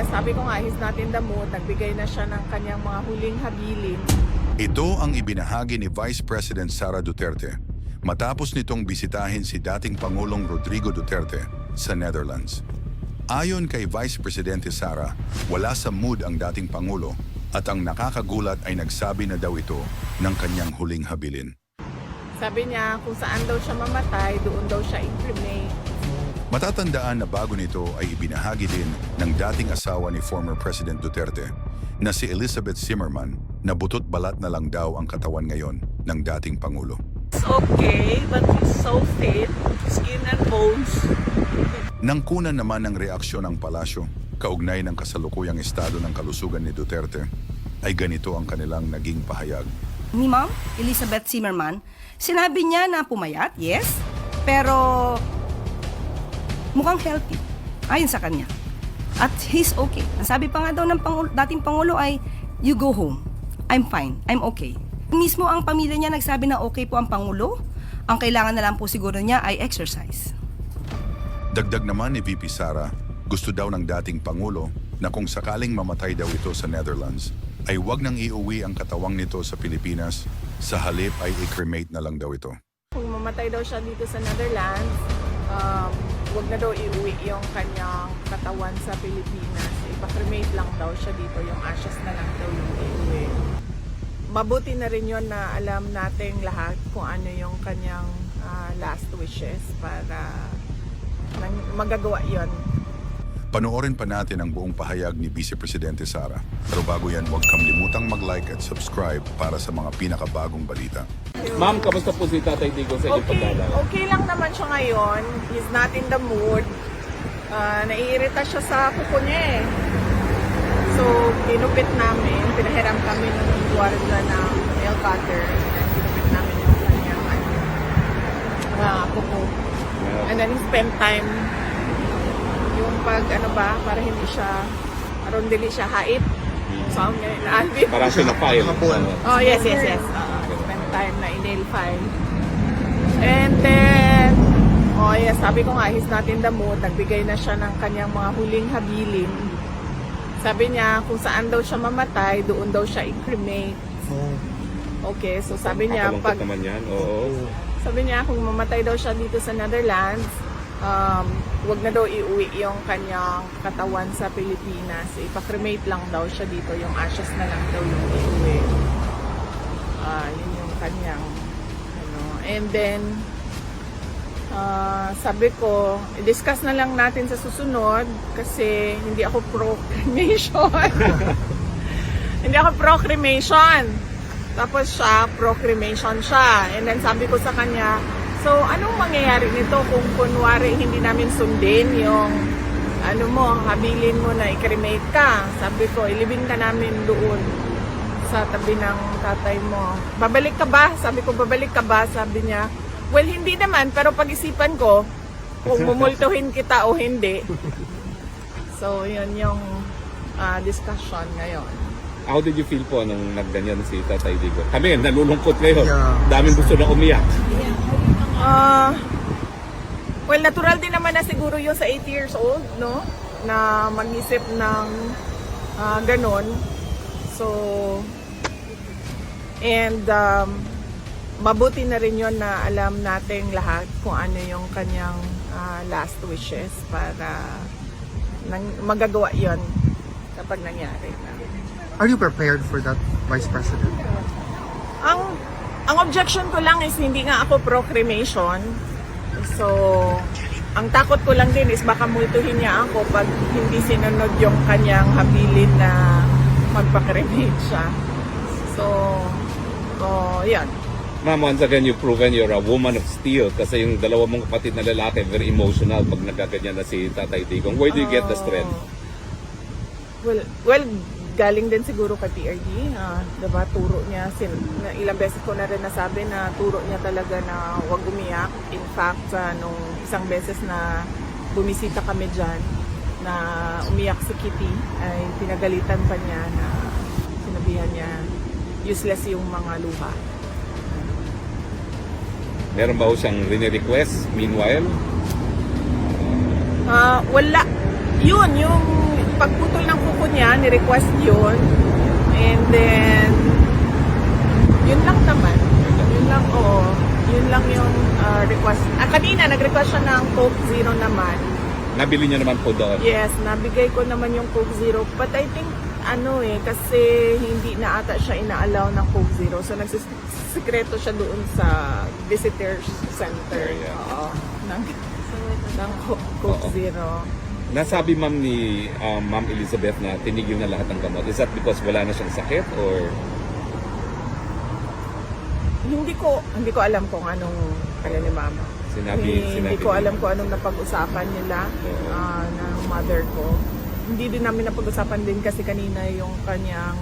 yes, sabi ko nga, he's not in the mood. Nagbigay na siya ng kanyang mga huling habilin. Ito ang ibinahagi ni Vice President Sara Duterte matapos nitong bisitahin si dating Pangulong Rodrigo Duterte sa Netherlands. Ayon kay Vice Presidente Sara, wala sa mood ang dating Pangulo at ang nakakagulat ay nagsabi na daw ito ng kanyang huling habilin. Sabi niya, kung saan daw siya mamatay, doon daw siya i-cremate. Matatandaan na bago nito ay ibinahagi din ng dating asawa ni former President Duterte na si Elizabeth Zimmerman na butot balat na lang daw ang katawan ngayon ng dating Pangulo. It's okay, but he's so fit, skin and bones. Nang kunan naman ng reaksyon ng palasyo, kaugnay ng kasalukuyang estado ng kalusugan ni Duterte, ay ganito ang kanilang naging pahayag. ni Ma'am Elizabeth Zimmerman, sinabi niya na pumayat, yes, pero mukhang healthy, ayon sa kanya. At he's okay. Ang sabi pa nga daw ng Pangulo, dating Pangulo ay, you go home. I'm fine. I'm okay. Mismo ang pamilya niya nagsabi na okay po ang Pangulo. Ang kailangan na lang po siguro niya ay exercise. Dagdag naman ni VP Sara, gusto daw ng dating Pangulo na kung sakaling mamatay daw ito sa Netherlands, ay wag nang iuwi ang katawang nito sa Pilipinas, sa halip ay i-cremate na lang daw ito. Kung mamatay daw siya dito sa Netherlands, um, wag na daw iuwi yung kanyang katawan sa Pilipinas. Ipa-cremate lang daw siya dito, yung ashes na lang daw yung iuwi. Mabuti na rin yun na alam nating lahat kung ano yung kanyang ah, last wishes para nang- magagawa yon Panoorin pa natin ang buong pahayag ni Vice Presidente Sara. Pero bago yan, huwag kang limutang mag-like at subscribe para sa mga pinakabagong balita. Ma'am, kamusta po si Tatay Digong sa inyong Okay, pagdalaw? okay lang naman siya ngayon. He's not in the mood. Ah, naiirita siya sa kuko niya eh. So, kinupit namin. Pinahiram kami ng guarda ng nail cutter. And kinupit namin yung kanyang ah, kuko. And then, he spent time yung pag ano ba, para hindi siya, aron dili siya hait. Niya na Alvin. Para siya na-file. Oh, yes, yes, yes. Uh, spend time na in-nail file. And then, oh yes, sabi ko nga, he's not in the mood. Nagbigay na siya ng kanyang mga huling habilin. Sabi niya, kung saan daw siya mamatay, doon daw siya i-cremate. Okay, so sabi niya, pag, naman yan, oo. sabi niya, kung mamatay daw siya dito sa Netherlands, um, wag na daw iuwi yung kanyang katawan sa Pilipinas. Ipa-cremate lang daw siya dito. Yung ashes na lang daw yung iuwi. Ah, yun yung kanyang ano. And then, ah, sabi ko, i-discuss na lang natin sa susunod kasi hindi ako pro-cremation. hindi ako pro-cremation. Tapos siya, pro-cremation siya. And then sabi ko sa kanya, so anong mangyayari nito kung kunwari hindi namin sundin yung ano mo, habilin mo na i-cremate ka. Sabi ko, ilibing ka namin doon sa tabi ng tatay mo. Babalik ka ba? Sabi ko, babalik ka ba? Sabi niya, well, hindi naman, pero pag-isipan ko kung mumultuhin kita o hindi. So, yun yung ah, discussion ngayon. How did you feel po nung nagganyan si Tatay Digong? Kami, nalulungkot ngayon. Daming gusto na umiyak. Ah, well, natural din naman na siguro yun sa 8 years old, no? Na mag-isip ng ah, ganon. So, and um, mabuti na rin yun na alam nating lahat kung ano yung kanyang ah, last wishes para nang, magagawa yon kapag nangyari na. Are you prepared for that, Vice President? Ang ang objection ko lang is hindi nga ako pro cremation. So, ang takot ko lang din is baka multuhin niya ako pag hindi sinunod yung kanyang habilin na magpa-cremate siya. So, so yan. Ma'am, once again, you've proven you're a woman of steel kasi yung dalawa mong kapatid na lalaki, very emotional pag nagkaganyan na si Tatay Digong. Where do you get the strength? Well, well, galing din siguro kay PRD. ah, diba, turo niya, sin, na ilang beses ko na rin nasabi na turo niya talaga na huwag umiyak. In fact, ah, nung isang beses na bumisita kami dyan, na umiyak si Kitty, ay pinagalitan pa niya na sinabihan niya useless yung mga luha. Meron ba siyang rini-request meanwhile? Ah, wala. Yun, yung pagputol ng kuko niya, ni-request yun. And then, yun lang naman. Yun lang, oo. Yun lang yung ah, request. Ah, kanina, nag-request siya ng Coke Zero naman. Nabili niya naman po doon. Yes, nabigay ko naman yung Coke Zero. But I think, ano eh, kasi hindi na ata siya ina-allow ng Coke Zero. So, nagsisikreto siya doon sa visitors center. Area. Oo. Ng, ng Co- Coke Oo. Zero. Nasabi ma'am ni um, Ma'am Elizabeth na tinigil na lahat ng gamot. Is that because wala na siyang sakit or Hindi ko, hindi ko alam kung anong, ano ni Mama. sinabi, hindi, sinabi hindi ko alam kung anong napag-usapan nila ah, ng mother ko. Hindi din namin napag-usapan din kasi kanina yung kanyang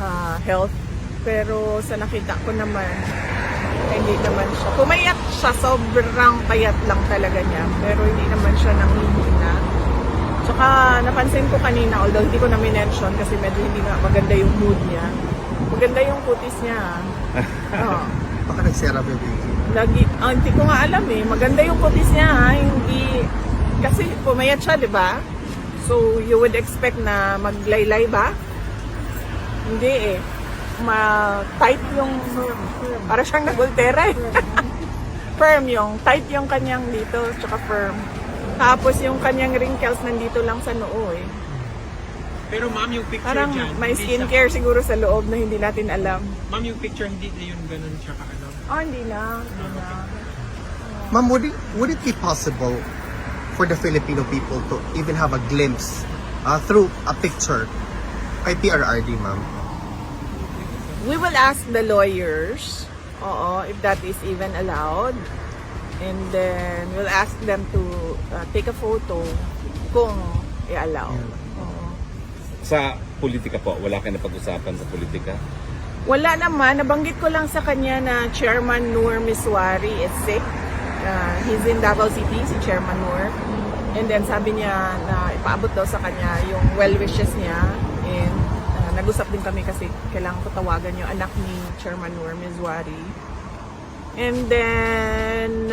ah, health. Pero sa nakita ko naman, hindi naman siya. Pumayat siya, sobrang payat lang talaga niya. Pero hindi naman siya nanghihina. Tsaka napansin ko kanina, although hindi ko na mention kasi medyo hindi nga maganda yung mood niya. Maganda yung kutis niya. Oo. Baka nagsera ba yung Lagi, ah, hindi ko nga alam eh. Maganda yung kutis niya ha. Hindi, kasi pumayat siya, di ba? So, you would expect na maglaylay ba? Hindi eh. Ma-tight yung, para siyang nagultera eh. firm yung, tight yung kanyang dito, tsaka firm. Tapos yung kanyang wrinkles nandito lang sa noo eh. Pero ma'am, yung picture Parang dyan, may skincare siguro sa loob na hindi natin alam. Ma'am, yung picture hindi na yun ganun siya kaano. Oh, hindi na. Hindi na. Ma'am, would it, would it be possible for the Filipino people to even have a glimpse uh, through a picture kay PRRD, ma'am? We will ask the lawyers, oo, if that is even allowed. And then we'll ask them to uh, take a photo kung i-allow. Oo. sa politika po, wala kayo napag-usapan sa politika? Wala naman, nabanggit ko lang sa kanya na Chairman Noor Miswari is sick. Uh, he's in Davao City, si Chairman Noor. And then sabi niya na ipaabot daw sa kanya yung well wishes niya. And uh, nag-usap din kami kasi kailangan ko tawagan yung anak ni Chairman Noor Miswari. And then,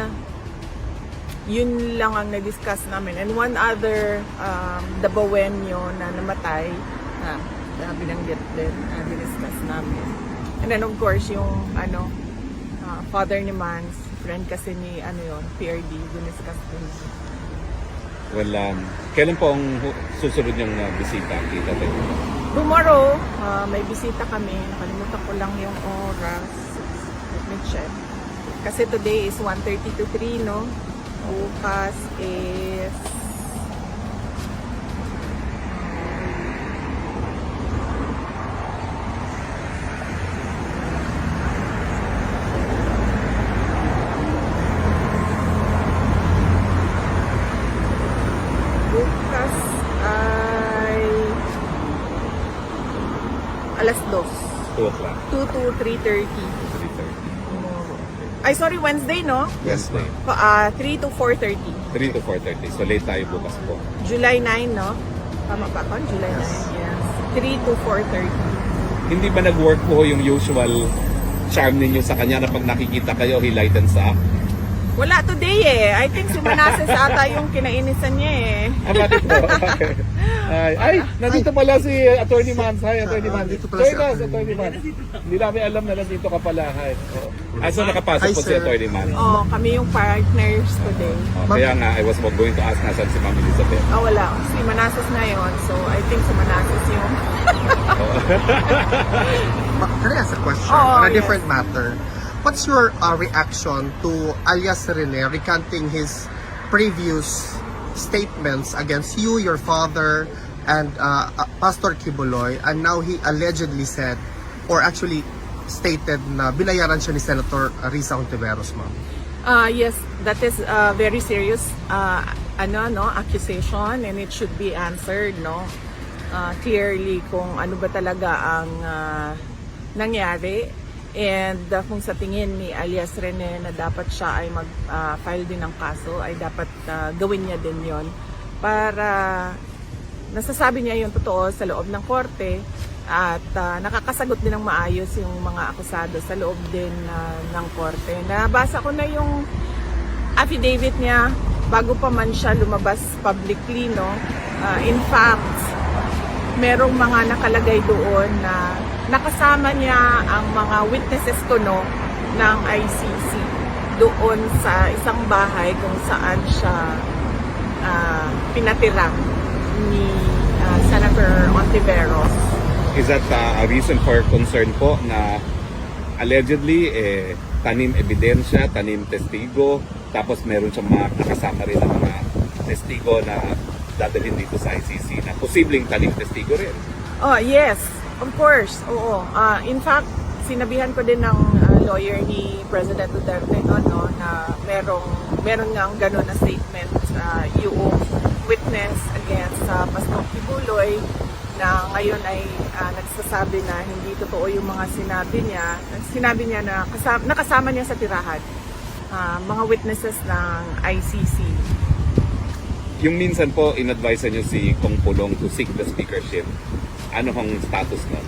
yun lang ang na-discuss namin. And one other, um, Dabawenyo na namatay, na, na binanggit din, na discuss namin. And then of course, yung ano, uh, father ni Mans, friend kasi ni ano yun, PRD, diniscuss din. Well, um, kailan po ang susunod niyong uh, bisita kita tayo? Tomorrow, uh, may bisita kami. Nakalimutan ko lang yung oras. Let me check. Kasi today is 1.30 to 3, no? Bukas is... Bukas ay alas 2. 2 o'clock, 2 to 3.30. 3.30. Ay, sorry, Wednesday, no? Wednesday. Pa- ah, 3 to 4.30. 3 to 4.30. So late tayo bukas po. July 9, no? Tama ba ako? July 9, yes. 3 to 4.30. Hindi ba nag-work po yung usual charm ninyo sa kanya na pag nakikita kayo, he lightens up? Wala today eh. I think si Manasseh ata yung kinainisan niya eh. Ah, bakit po? ay, ay, nandito pala si Attorney Mans. Hi, Attorney Ah, Mans. nandito pala si Join us, Attorney. Attorney Mans. Hindi namin alam na nandito ka pala. Hi. Oh. Ah, so nakapasok Hi, po si sir. Attorney Mans. Oh, kami yung partners today. Oh, kaya nga, I was going to ask nasan si Ma'am Elizabeth. Ah, wala. Si Manasseh na yun. So, I think si Manasseh yung... Ma- Can I ask a question Oo, on a yes. different matter? What's your uh, reaction to alias Rene recanting his previous statements against you, your father, and uh, uh, Pastor Kibuloy, and now he allegedly said, or actually stated na binayaran siya ni Senator Risa Ontiveros, ma'am? Uh, yes, that is a very serious uh, ano no accusation and it should be answered no uh, clearly kung ano ba talaga ang uh, nangyari and uh, kung sa tingin ni alias Rene na dapat siya ay mag-file din ng kaso ay dapat uh, gawin niya din yon para nasasabi niya yung totoo sa loob ng korte at ah, nakakasagot din ng maayos yung mga akusado sa loob din ah, ng korte. Nabasa ko na yung affidavit niya bago pa man siya lumabas publicly, no? Ah, in fact, merong mga nakalagay doon na nakasama niya ang mga witnesses ko no ng ICC doon sa isang bahay kung saan siya ah, pinatira ni ah, Senator Ontiveros. Is that uh, a reason for concern po na allegedly eh, tanim ebidensya, tanim testigo, tapos meron siyang mga nakasama rin ng mga testigo na dadalhin dito sa ICC na posibleng tanim testigo rin. Oh, yes. Of course. Oo. Ah, in fact, sinabihan ko din ng ah, lawyer ni President Duterte no, no na merong meron nga ganun na statement sa yung witness against sa Pastor Kibuloy na ngayon ay ah, nagsasabi na hindi totoo yung mga sinabi niya. Sinabi niya na kasama, nakasama niya sa tirahan ah, mga witnesses ng ICC. Yung minsan po, in-advise niyo si Kong Pulong to seek the speakership. Ano hong status nun?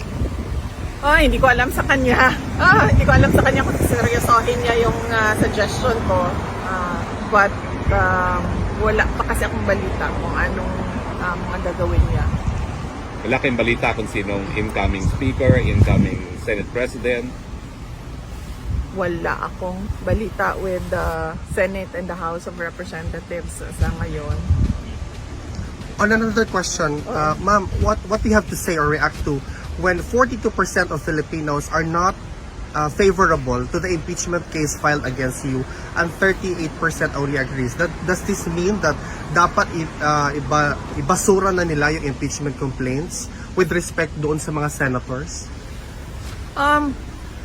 Ah, hindi ko alam sa kanya. Ah, hindi ko alam sa kanya kung seryosohin niya yung ah, suggestion ko. Ah, but um, wala pa kasi akong balita kung anong ah, mga gagawin niya. Wala kayong balita kung sinong incoming speaker, incoming Senate President. Wala akong balita with the Senate and the House of Representatives sa ngayon. On another question, uh, ma'am, what what do you have to say or react to when 42% of Filipinos are not uh, favorable to the impeachment case filed against you and 38% only agrees? That does this mean that dapat i, uh, iba, ibasura na nila yung impeachment complaints with respect doon sa mga senators? Um,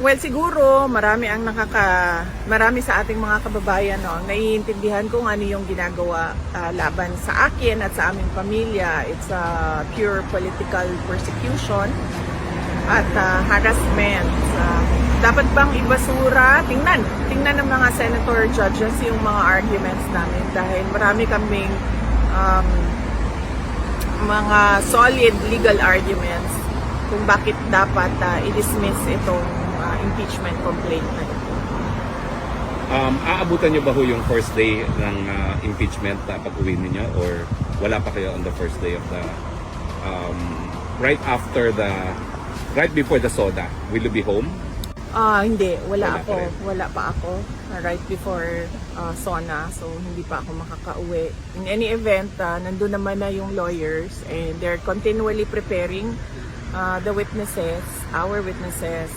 well, siguro marami ang nakaka marami sa ating mga kababayan no, naiintindihan kung ano yung ginagawa ah, laban sa akin at sa aming pamilya. It's a pure political persecution at ah, harassment. Ah, dapat bang ibasura? Tingnan. Tingnan ng mga senator judges yung mga arguments namin dahil marami kaming um, mga solid legal arguments kung bakit dapat ah, i-dismiss itong ah, impeachment complaint na ito. Um, aabutan niyo ba ho yung first day ng uh, impeachment uh, pag-uwi ninyo or wala pa kayo on the first day of the um, right after the right before the soda will you be home Ah, hindi, Wala wala, pa ako. rin. Wala pa ako right before ah, SONA, so hindi pa ako makakauwi. In any event, ah, nandun naman na yung lawyers and they're continually preparing ah, the witnesses, our witnesses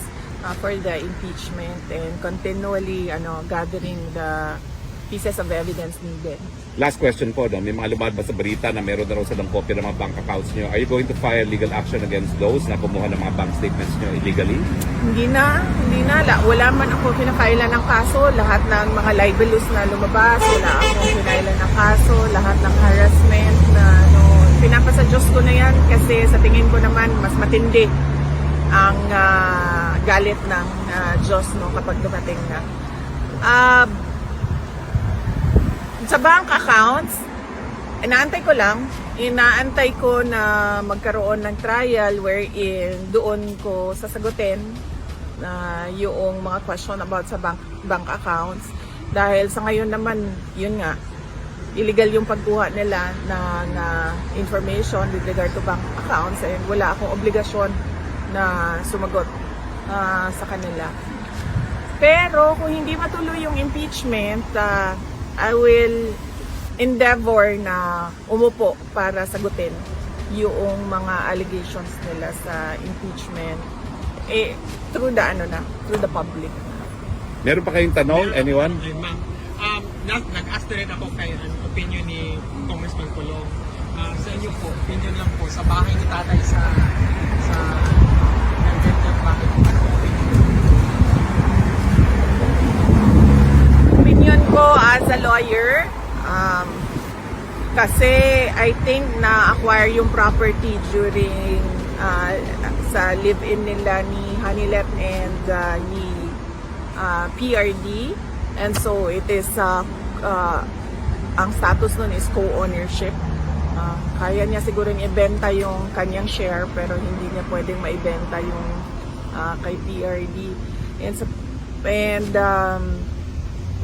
ah, for the impeachment and continually ano gathering the pieces of evidence needed. last question po no, may mga lumalabas sa balita na meron na raw silang copy ng mga bank accounts niyo are you going to file legal action against those na kumuha ng mga bank statements niyo illegally Hindi na, hindi na. La, wala man ako pinafailan ng kaso. Lahat ng mga libelous na lumabas, wala akong pinailan ng kaso. Lahat ng harassment na ano, pinapasa Diyos ko na yan kasi sa tingin ko naman mas matindi ang ah, galit ng ah, Diyos no, kapag dumating na. Ah, sa bank accounts, inaantay ko lang. Inaantay ko na magkaroon ng trial wherein doon ko sasagutin na yung mga question about sa bank, bank accounts. Dahil sa ngayon naman, yun nga, illegal yung pagkuha nila ng ah, information with regard to bank accounts and wala akong obligasyon na sumagot ah, sa kanila. Pero kung hindi matuloy yung impeachment, ah, I will endeavor na umupo para sagutin yung mga allegations nila sa impeachment. Eh through the ano na through the public. Meron pa kayong tanong? Anyone? Ay, ma'am, um, na, nag-ask na rin ako kay ano, opinion ni Congressman Colong. Ah, sa inyo po, opinion lang po, sa bahay ni tatay sa sa opinion? ko as a lawyer um, kasi I think na acquire yung property during uh, sa live-in nila ni Hanilet and uh, ni uh, PRD and so it is uh, uh, ang status nun is co-ownership Uh, kaya niya siguro ibenta yung kanyang share pero hindi niya pwedeng maibenta yung uh, kay PRD and, sa, and um,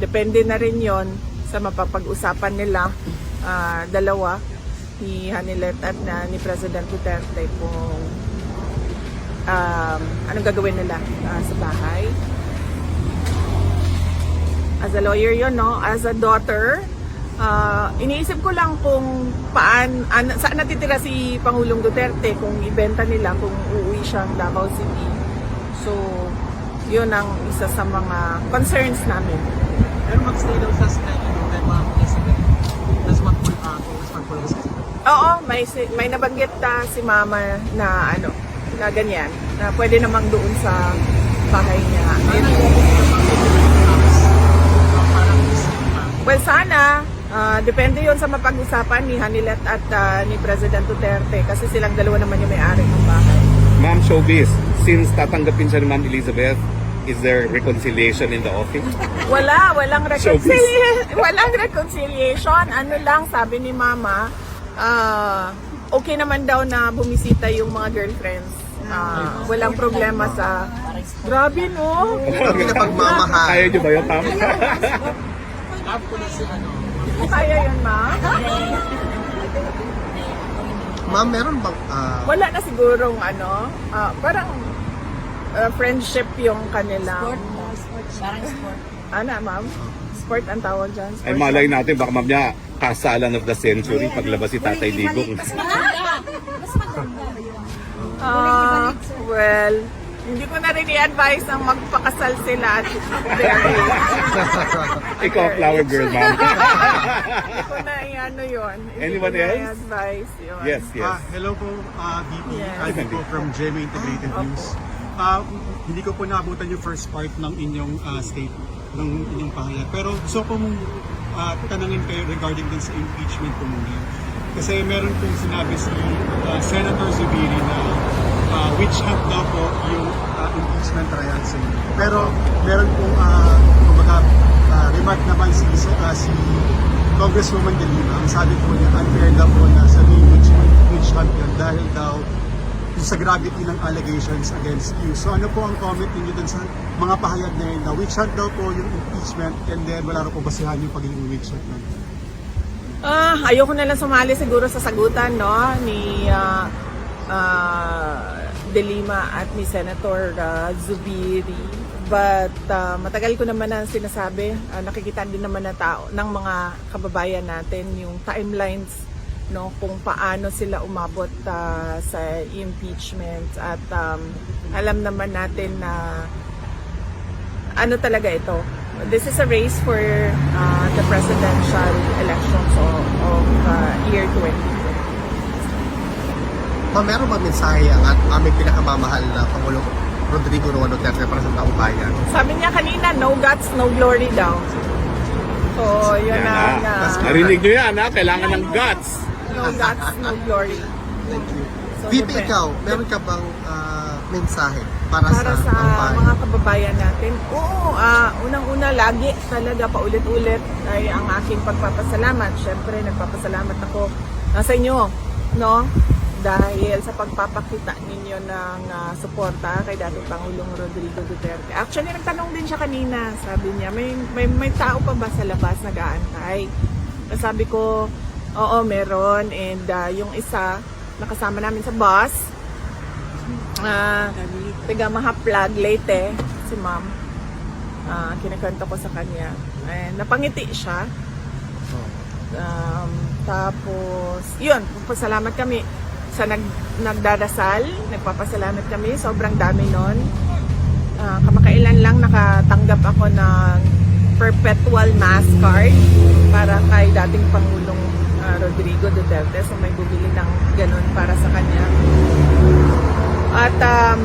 depende na rin yon sa mapapag-usapan nila ah, dalawa ni Hanilet at na, ni President Duterte kung um, anong gagawin nila ah, sa bahay. As a lawyer yun, no? As a daughter, ah, iniisip ko lang kung paan, an, saan natitira si Pangulong Duterte kung ibenta nila, kung uuwi siyang Davao City. So, yun ang isa sa mga concerns namin. Pero mag-stay daw sa stay, ano, kay Ma'am Elizabeth. Tapos mag-pull uh, Congressman Pulong sa Oo, may, may nabanggit ta si mama na ano, na ganyan, na pwede namang doon sa bahay niya. And, Parang isip pa. well, sana, ah, depende yon sa mapag-usapan ni Hanilet at ah, ni President Duterte kasi silang dalawa naman yung may-ari ng bahay. Ma'am Showbiz, since tatanggapin siya ni Ma'am Elizabeth, is there reconciliation in the office? Wala, walang reconciliation. walang reconciliation. Ano lang, sabi ni Mama, ah, okay naman daw na bumisita yung mga girlfriends. Ah, walang problema sa... Grabe, no? Na pagmamahal. Kaya niyo ba yun, ano. Kaya yun, Ma? Ma'am, meron bang ah, Wala na sigurong ano, ah, parang ah, friendship yung kanila. Parang sport. Ano, ma'am? Sport ang tawag dyan? Ay Sport malay natin, baka ma'am niya, kasalan of the century paglabas si Tatay Digong. Mas maganda. Mas maganda. Ah, well, hindi ko na rin i-advise ang magpakasal sila at. Ikaw, flower girl, ma'am. Hindi ko na i-ano yun. Hindi Anyone ko na else? i-advise yun. yes, yes. Ah, hello po, uh, VP. Yes. Po from GMA Integrated News. Ah, hindi ko po naabutan yung first part ng inyong ah, state, ng inyong pahayag. Pero gusto ko mong ah, tanangin kayo regarding din sa impeachment po muna. Kasi meron pong sinabi si ah, Senator Zubiri na ah, witch hunt daw po yung ah, impeachment trial sa inyo. Pero meron pong uh, kumbaga, ah, remark naman si, ah, si Congresswoman De Lima, ang sabi po niya, unfair daw po na sabihin witch, witch hunt yun dahil daw sa gravity ng allegations against you. So ano po ang comment ninyo dun sa mga pahayag na yun na witch hunt daw po yung impeachment and then wala rin po basihan yung pagiging witch hunt nun? Ah, ayoko na lang sumali siguro sa sagutan no ni ah, ah, De Lima at ni Senator ah, Zubiri. But ah, matagal ko naman na sinasabi, ah, nakikita din naman na tao ng mga kababayan natin yung timelines no kung paano sila umabot ah, sa impeachment at um, alam naman natin na ano talaga ito. This is a race for uh, the presidential elections of, of uh, year 2020. ma'am, meron bang mensahe ang at aming pinakamamahal na Pangulong Rodrigo Roa Duterte para sa taong bayan? Sabi niya kanina, no guts, no glory daw. So, yun Yan na. na. na Narinig niyo yan, ha? Kailangan ng guts. No guts, no glory. Thank you. So, VP, ikaw, meron ka bang ah, mensahe para, para sa sa mga kababayan natin. Oo, ah, unang-una lagi talaga paulit-ulit ay ang aking pagpapasalamat. Siyempre, nagpapasalamat ako sa inyo, no? Dahil sa pagpapakita ninyo ng ah, suporta kay dating Pangulong Rodrigo Duterte. Actually, nagtanong din siya kanina. Sabi niya, may, may, may tao pa ba sa labas nag-aantay? Sabi ko, oo, meron. And ah, yung isa, nakasama namin sa bus, Ah, taga Mahaplag, Leyte, si ma'am. Ah, kinakwento ko sa kanya. Eh, napangiti siya. Um, tapos, yun, pasalamat kami sa nag, nagdarasal, nagpapasalamat kami, sobrang dami nun. Ah, kamakailan lang nakatanggap ako ng perpetual mass card para kay dating Pangulong ah, Rodrigo Duterte. So may bumili ng ganun para sa kanya. At um,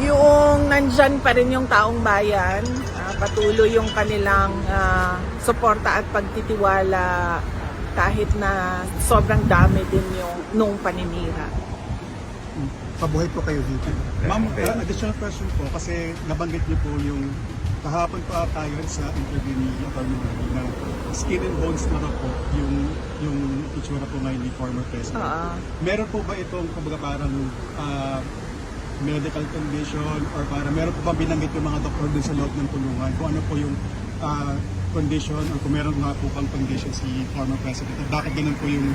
yung nandyan pa rin yung taong bayan, ah, patuloy yung kanilang ah, suporta at pagtitiwala kahit na sobrang dami din yung nung paninira. Pabuhay po kayo, VP. Ma'am, Okay. uh, additional question po kasi nabanggit niyo po yung kahapon pa tayo sa interview ni Atty. Manny na skin and bones na po yung yung itsura po ngayon ni former president. Oo. Meron po ba itong kumbaga parang ah, medical condition or para meron po ba binanggit yung mga doktor dun sa loob ng tulungan kung ano po yung ah, condition o kung meron nga po bang condition si former president at bakit ganun po yung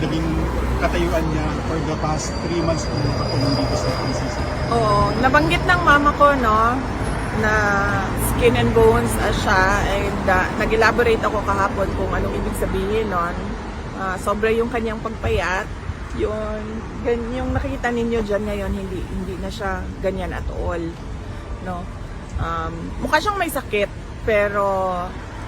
naging katayuan niya for the past three months po nakakulong dito sa PCC. Oo, nabanggit ng mama ko, no, na skin and bones siya and ah, nag-elaborate ako kahapon kung anong ibig sabihin nun. Ah, sobra yung kanyang pagpayat. Yun, yung nakikita ninyo dyan ngayon, hindi, hindi na siya ganyan at all. No? Um, mukha siyang may sakit, pero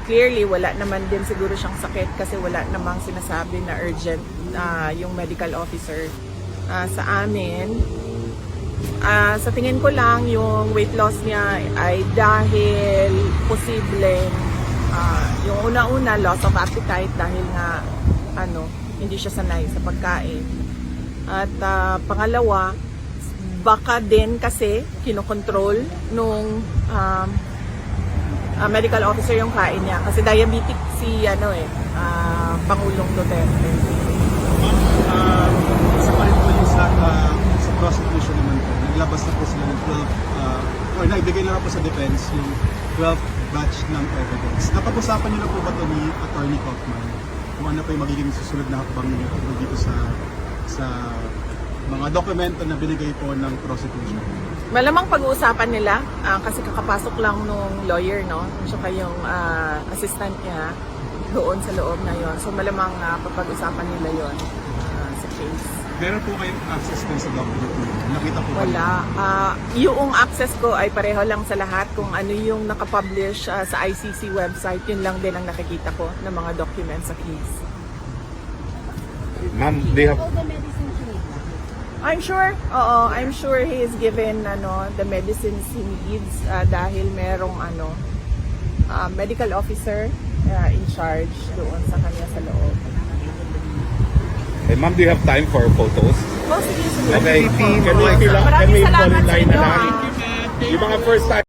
clearly wala naman din siguro siyang sakit kasi wala namang sinasabi na urgent ah, yung medical officer ah, sa amin. Ah, sa tingin ko lang yung weight loss niya ay dahil posibleng ah, yung una-una loss of appetite dahil nga ano hindi siya sanay sa pagkain. At ah, pangalawa, baka din kasi kinokontrol nung um, ah, medical officer yung kain niya kasi diabetic si ano eh ah, Pangulong Duterte. Um, isa pa rin sa prosecution naman po, naglabas na po sila ng 12, uh, or naibigay na po sa defense yung 12 batch ng evidence. Napag-usapan niyo na po ba ito ni Attorney Kaufman? Kung ano pa yung magiging susunod na hakbang niyo tungkol dito sa sa mga dokumento na binigay po ng prosecution. Malamang pag-uusapan nila ah, kasi kakapasok lang nung lawyer, no? Tsaka yung ah, assistant niya doon sa loob na yon. So malamang uh, papag-usapan nila yon ah. Meron po kayong access din sa niyo? Nakita po? Wala. Ah, yung access ko ay pareho lang sa lahat. Kung ano yung nakapublish ah, sa ICC website, yun lang din ang nakikita ko ng mga documents sa case. Ma'am, they have I'm sure, oo, I'm sure he is given ano, the medicines he needs ah, dahil merong ano, ah, medical officer ah, in charge doon sa kanya sa loob. Eh, ma'am, do you have time for photos? Oh, sige, sige. Okay, can we, can we fall Maraming in salamat line sa na inyo. lang? ah. Thank you, Matt. Thank Yung mga first time